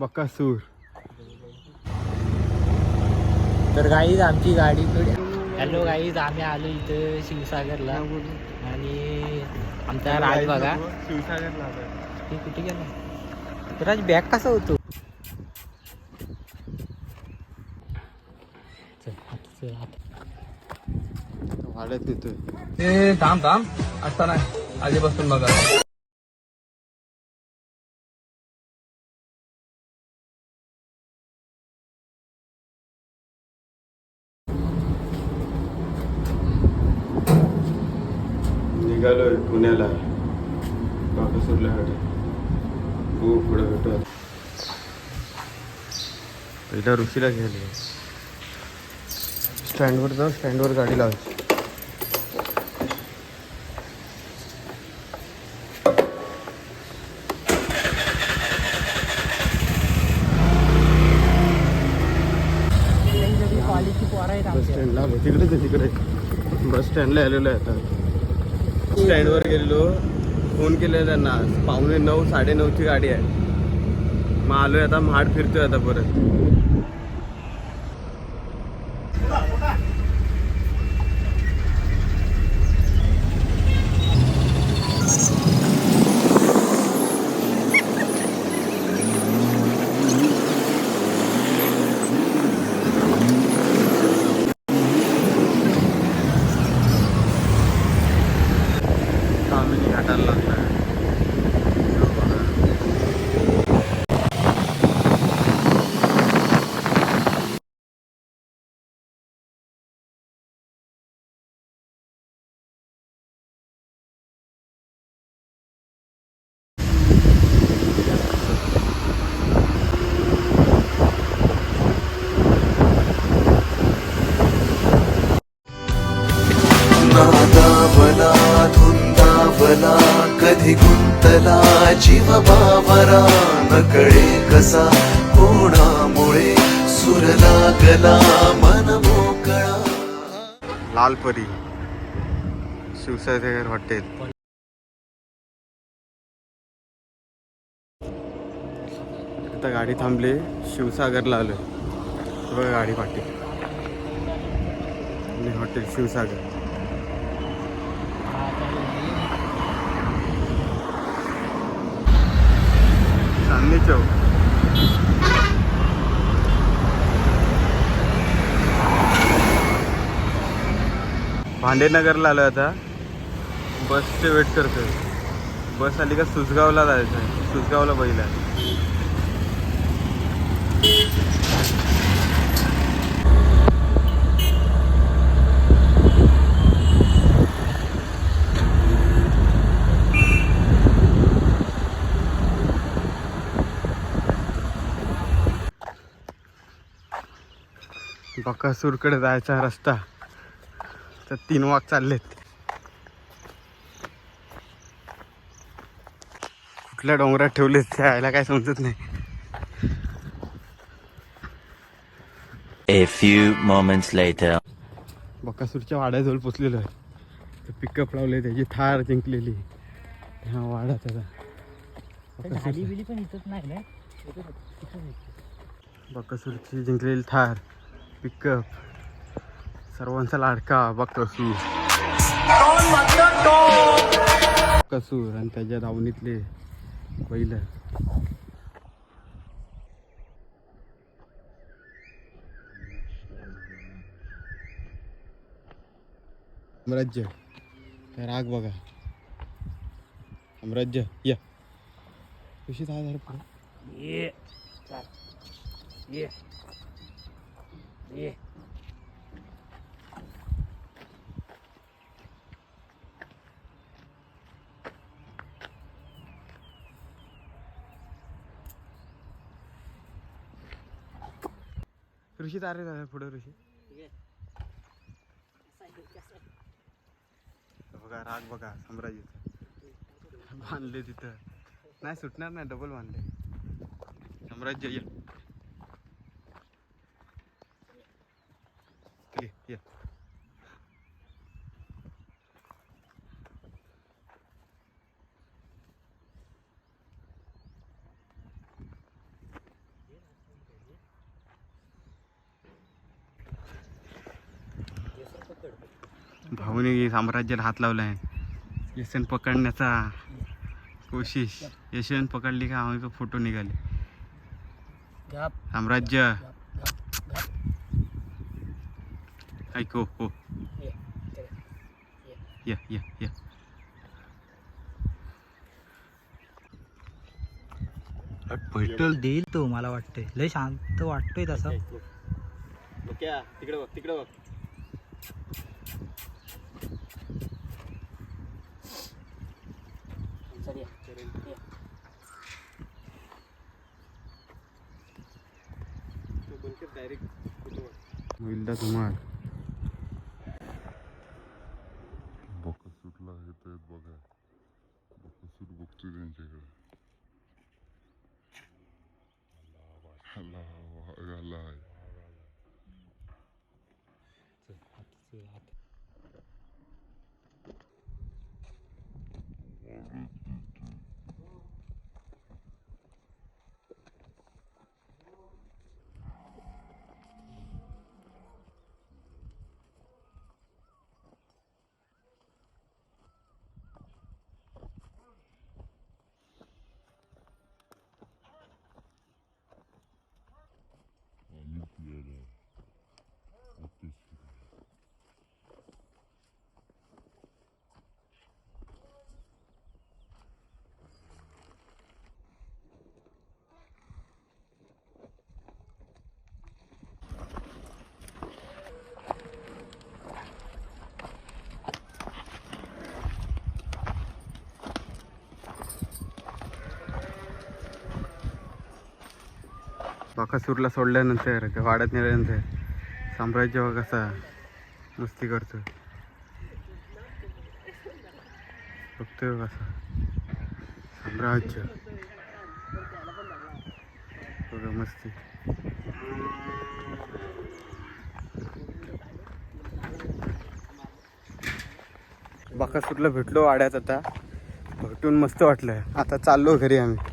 बकासूर तर गाईज आमची गाडी हॅलो गाईज आम्ही आलो इथं शिवसागरला. आणि आमचा राज बघा. शिवसागरला ते कुठे गेला? राज बॅग कसा होतो. वाड्यात येतोय. ते थांब थांब. नाही आधीपासून बघा. निघालोय पुण्याला बाकासूरला गाडी हो पुढे भेटू आता. पहिला ऋषीला घ्यायला स्टँडवर जाऊ स्टँडवर गाडी लावायची बस आमच्या. स्टँडला आलो तिकडेच आहे तिकडे बस स्टँडला आलेलो आहे आता स्टँडवर गेलेलो. फोन केलेला त्यांना. पावणे नऊ साडे नऊची गाडी आहे. मग आलोय आता महाड फिरतोय आता परत. ঘাটার লাগনা when I धुंदावला कधी गुंतला जीव बावरा नकळे कसा कोणामुळे सुर लागला मन मोकळा. लालपरी शिवसागर हॉटेल. आता गाडी थांबली शिवसागरला आलोय. बघा गाडी पाठी. हॉटेल शिवसागर. चांदणी भांडेनगरला आलो आता. बसचे वेट करतोय. बस आली का सुसगावला जायचं आहे सुसगावला पहिला बकासूरकडे जायचा रस्ता. तर तीन वाक चाललेत. कुठल्या डोंगरात ठेवलेत त्या यायला काय समजत नाही. A few moments later. बकासूरच्या वाड्याजवळ पोचलेलो आहे. पिकअप लावले त्याची थार जिंकलेली. हा वाडा त्याचा. तर. बकासूरची जिंकलेली थार. पिकअप सर्वांचा लाडका बकासूर कसूर आणि त्याच्या दावणीतले बैल. साम्राज्य राग बघा. साम्राज्य या. कशी दहा हजार पुढे ये. ये। ऋषी तारे दादा पुढे ऋषी. बघा राग बघा साम्राज्य. बांधले तिथं. नाही सुटणार नाही डबल बांधले साम्राज्य ये ये. भाऊने साम्राज्याला हात लावला लावलाय येसन पकडण्याचा कोशिश. यशवंत पकडली का? आम्ही फोटो निघाले. साम्राज्य. ऐको हो या या या भेटल देईल तो मला वाटतंय. लय शांत वाटतोय तसा. तिकडे बघ तिकडे बघ. विल्ला धुमाळ बकासूरला येत आहेत बघा बकासूर बघतो त्यांच्याकडे. आला वाघ आलाय आम्ही फिरायला बकासूर बाकासूरला सोडल्यानंतर त्या वाड्यात नेल्यानंतर साम्राज्य बघ कसा मस्ती करतो. बघतोय कसा साम्राज्य. बघा मस्ती. बाकासूरला भेटलो वाड्यात आता. भेटून मस्त वाटलं आता चाललो घरी आम्ही.